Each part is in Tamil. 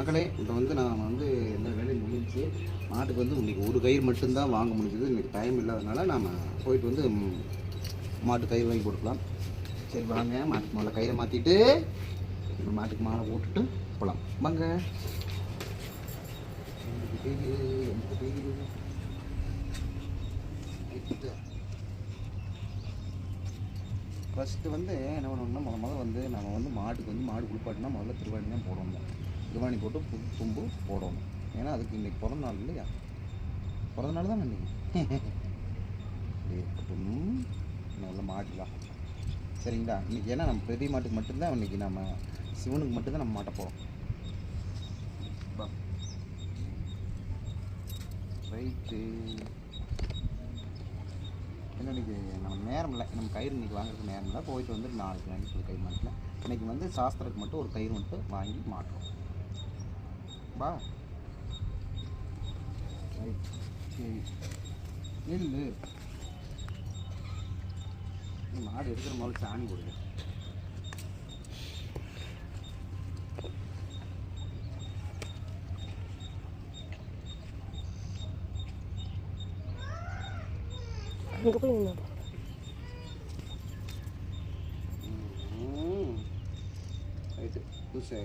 மக்களே இப்போ வந்து நான் வந்து எல்லா வேலையும் முடிஞ்சு மாட்டுக்கு வந்து இன்றைக்கி ஒரு கயிறு மட்டும்தான் வாங்க முடிஞ்சது. இன்னைக்கு டைம் இல்லாதனால நாம் போயிட்டு வந்து மாட்டு கயிறு வாங்கி கொடுக்கலாம் சரி வாங்க. மாட்டுக்கு முதல்ல கயிறை மாற்றிட்டு மாட்டுக்கு மாலை போட்டுட்டு போகலாம் வாங்க. ஃபஸ்ட்டு வந்து என்ன பண்ணணும்னா முத முதல்ல வந்து நம்ம வந்து மாட்டுக்கு வந்து மாடு குளிப்பாட்டினா முதல்ல திருவாணி தான் போடணும். திருவாணி போட்டு புது தும்பு போடணும். ஏன்னா அதுக்கு இன்றைக்கி பிறந்த நாள் இல்லையா பிறந்த நாள் தான் இன்னைக்கு இருக்கட்டும் நல்ல மாட்டலாம் சரிங்களா? இன்றைக்கி ஏன்னா நம்ம பெரிய மாட்டுக்கு மட்டும்தான் இன்றைக்கி நம்ம சிவனுக்கு மட்டும்தான் நம்ம மாட்ட போகிறோம் ரைட்டு. இன்னைக்கு? நம்ம நேரம் இல்லை. நம்ம கயிறு இன்றைக்கி வாங்குறதுக்கு நேரம் இல்லை. போயிட்டு வந்து நாளைக்கு வாங்கி சொல்லி கயிறு மாட்டல வந்து சாஸ்திரத்துக்கு மட்டும் ஒரு கயிறு மட்டும் வாங்கி மாட்டுறோம். பா நில்லு மாடு எடுக்கிற முதல்ல சாணி கொடுங்க அங்கே போய் நின்று. ரைட்டு புதுசாக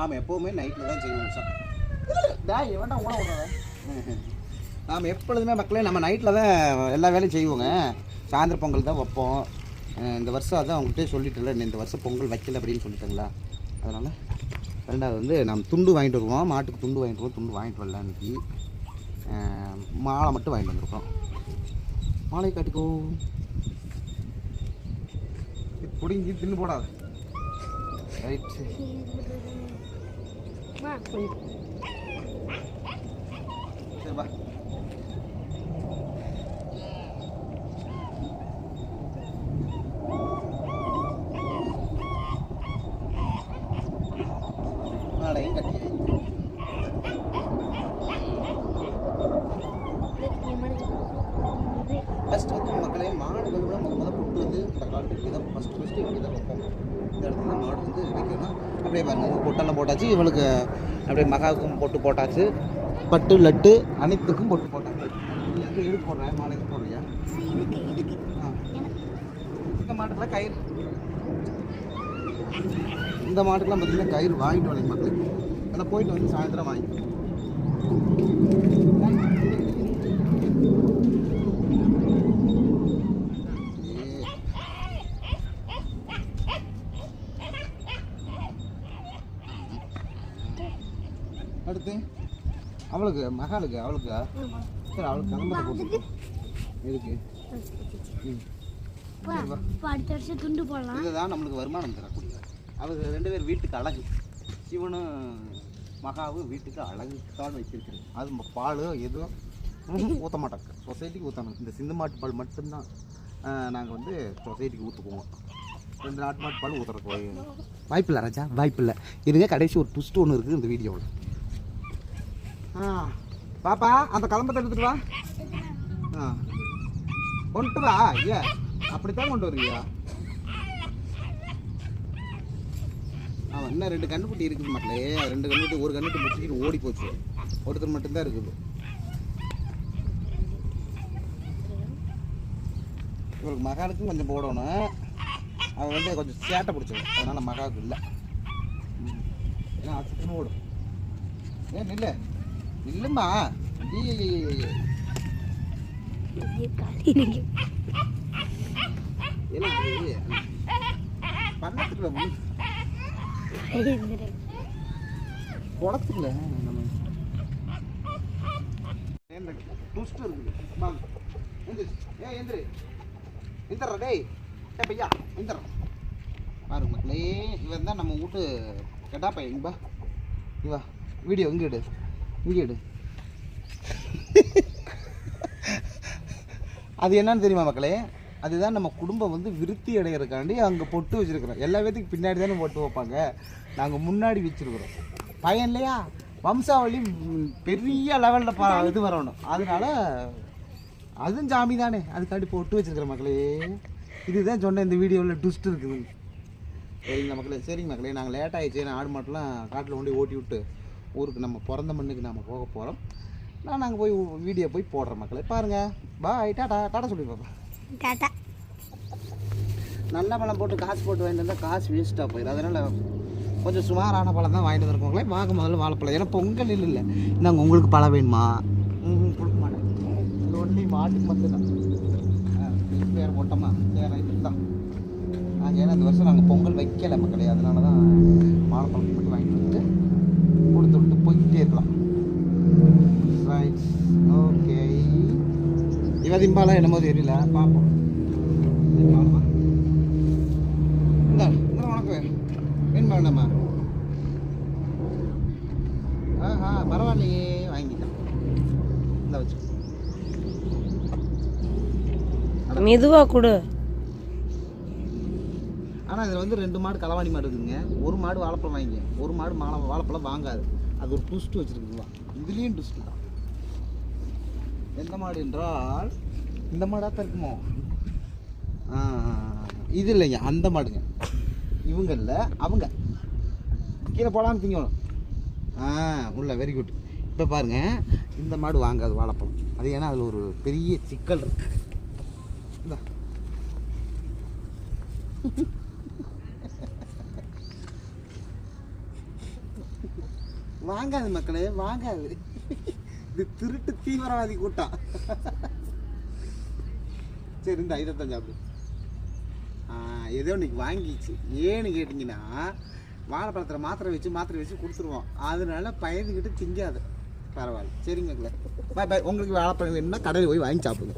ஆமாம் எப்போவுமே நைட்டில் தான் செய்வோம் சார் டேய் உணவு நாம் எப்பொழுதுமே மக்களே நம்ம நைட்டில் தான் எல்லா வேலையும் செய்வோங்க. சாயந்தர பொங்கல் தான் வைப்போம். இந்த வருஷம் அதான் அவங்கள்ட்டே சொல்லிட்டுல இந்த வருஷம் பொங்கல் வைக்கல அப்படின்னு சொல்லிட்டாங்களா? அதனால் ரெண்டாவது வந்து நம்ம துண்டு வாங்கிட்டு வருவோம். மாட்டுக்கு துண்டு வாங்கிட்டு வருவோம். துண்டு வாங்கிட்டு வரல இன்னைக்கு அஹ் மாலை மட்டும் வாங்கிட்டு வந்திருக்கோம். மாலை காட்டிக்கோ. பிடிங்கி தின்னு போடாது. ரைட் வா கொஞ்சம் சரி வா மாலையும் கட்டி ஃபஸ்ட் வந்து மக்களே மாடுகள் விட முத முத புட்டு வந்து இந்த காலத்துக்கு இதான் ஃபஸ்ட்டு ஃபஸ்ட்டு இப்படி தான் வைப்போம் இந்த இடத்துல தான் மாடு வந்து வைக்கணும் அப்படியே பாருங்க. பொட்டெல்லாம் போட்டாச்சு. இவளுக்கு அப்படியே மகாவுக்கும் பொட்டு போட்டாச்சு. பட்டு லட்டு அனைத்துக்கும் பொட்டு போட்டாச்சு. நீ போடுறேன் மாலை போடுறியா? இந்த மாட்டுல கயிறு. இந்த மாட்டுக்கெல்லாம் பார்த்தீங்கன்னா கயிறு வாங்கிட்டு வரீங்க மக்களுக்கு ஆனால் போயிட்டு வந்து சாயந்தரம் வாங்கி அடுத்து? அவளுக்கு மகாளுக்கு அவளுக்கு. சரி அவளுக்கு போட்டு வா. இப்போ அடுத்த வருஷம் துண்டு போடலாம். இதுதான் நம்மளுக்கு வருமானம் தரக்கூடிய அவங்க ரெண்டு பேர் வீட்டுக்கு அழகு. சிவனும் மகாவும் வீட்டுக்கு அழகுக்காக வச்சிருக்கிறது. அது பால் எதுவும் ஊற்ற மாட்டாங்க சொசைட்டிக்கு ஊற்றணும் இந்த சிந்து மாட்டு பால் மட்டும்தான் நாங்கள் வந்து சொசைட்டிக்கு ஊற்றுக்குவோம் ரெண்டு நாட்டு மாட்டு பால் ஊற்றுறக்கு வாய்ப்பில்லை ராஜா. வாய்ப்பில்லை. இருங்க கடைசி ஒரு ட்விஸ்ட் ஒன்று இருக்குது இந்த வீடியோவில் ஆ. பாப்பா அந்த கலம்பத்தை எடுத்துட்டு வா. ஆ. கொண்டு வா ஐயா. அப்படித்தான் கொண்டு வருவியா ஆமாம் இன்னும் ரெண்டு கண்ணுக்குட்டி இருக்குது மக்களே. ரெண்டு கண்ணுக்குட்டி ஒரு கண்ணுக்குட்டி முடிச்சுட்டு ஓடி போச்சு. ஒருத்தர் மட்டும்தான் இருக்குது. இவருக்கு மகாலுக்கும் கொஞ்சம் போடணும். அவன் வந்து கொஞ்சம் சேட்டை பிடிச்சிடும் அதனால் மகாவுக்கு இல்லை. ஏன்னா அச்சுன்னு ஓடும். ஏன் இல்லை நில்லுமா ஐயையையையே. ஏன்னா அது நம்ம இந்த ட்விஸ்ட் இருக்குது எந்திரி ஏ எந்திரி எந்திரா டேய் ஏ பையா எந்திரா பாருங்க மக்களே இவன் தான் நம்ம வீட்டு கெட்டா பையன். இங்க வீடியோ எங்கே எடு இங்கே எடு அது என்னன்னு தெரியுமா மக்களே? அதுதான் நம்ம குடும்பம் வந்து விருத்தி அடைகிறதுக்காண்டி அங்கே பொட்டு வச்சிருக்கிறோம். எல்லா பேத்துக்கு பின்னாடி தானே பொட்டு வைப்பாங்க. நாங்கள் முன்னாடி வச்சிருக்கிறோம். பையன் இல்லையா? வம்சாவளி பெரிய லெவலில் பா இது வரணும். அதனால அதுவும் சாமி தானே. அதுக்காண்டி பொட்டு வச்சிருக்கிற மக்களே. இதுதான் சொன்னேன் இந்த வீடியோவில் ட்விஸ்ட் இருக்குது சரிங்களா மக்களே சரிங்க மக்களே. நாங்கள் லேட் ஆகிடுச்சு நான் ஆடு மாட்டெலாம் காட்டில் கொண்டு ஓட்டி விட்டு ஊருக்கு நம்ம பிறந்த மண்ணுக்கு நம்ம போக போகிறோம் நான் நாங்கள் போய் வீடியோ போய் போடுறோம் மக்களே. பாருங்கள் பாய் டாடா. டாடா சொல்லி பாப்பா. டாட்டா நல்ல பழம் போட்டு காசு போட்டு வாங்கிட்டு வந்தால் காசு வேஸ்ட்டாக போயிடும் அதனால் கொஞ்சம் சுமாரான பழம் தான் வாங்கிட்டு வந்திருக்கோங்களே வாங்க முதல்ல வாழைப்பழம். ஏன்னா பொங்கல் இல்லை நாங்கள் உங்களுக்கு பழம் வேணுமா? கொடுக்க மாட்டேன். இது ஒன்லி மாட்டுக்கு மட்டும்தான் வேறு போட்டோமா வேறு இது தான். நாங்கள் ஏன்னா இந்த வருஷம் நாங்கள் பொங்கல் வைக்கலை மக்களே. அதனால தான் வாழைப்பழம் மட்டும் வாங்கிட்டு வந்துட்டு இவ திம்பாலாம் என்னமோ தெரியல. பார்ப்போம். இந்தா உனக்கு வேணுமா வேண்டாமா? ஆஹா பரவாயில்லையே வாங்கிட்டேன். இந்த வச்சு மெதுவா கொடு. ஆனால் இதில் வந்து ரெண்டு மாடு களவாணி மாடு இருக்குதுங்க. ஒரு மாடு வாழைப்பழம் வாங்கிங்க. ஒரு மாடு மாலை வாழைப்பழம் வாங்காது. அது ஒரு ட்விஸ்ட் வச்சுருக்குங்களா இதுலேயும் ட்விஸ்ட் தான். எந்த மாடு என்றால் இந்த மாடாக தான் இருக்குமோ? ஆ, இது இல்லைங்க அந்த மாடுங்க. இவங்க இல்லை அவங்க. கீழே போடாமல் திங்கணும். ஆ உள்ள வெரி குட் இப்போ பாருங்க இந்த மாடு வாங்காது வாழைப்பழம். அது ஏன்னா அதில் ஒரு பெரிய சிக்கல் இருக்கு. வாங்காது மக்களே வாங்காது. இது திருட்டு தீவிரவாதி கூட்டம். சரி இந்த இதைத்தான் சாப்பிடு. ஏதோ இன்னைக்கு வாங்கிச்சு. ஏன்னு கேட்டிங்கன்னா வாழைப்பழத்தில் மாத்திரை வச்சு மாத்திரை வச்சு கொடுத்துருவோம். அதனால பயந்துக்கிட்டு திங்காது. பரவாயில்ல. சரிங்க பாய் பாய். உங்களுக்கு வாழைப்பழம் வேணும்னா கடையில் போய் வாங்கி சாப்பிடுங்க.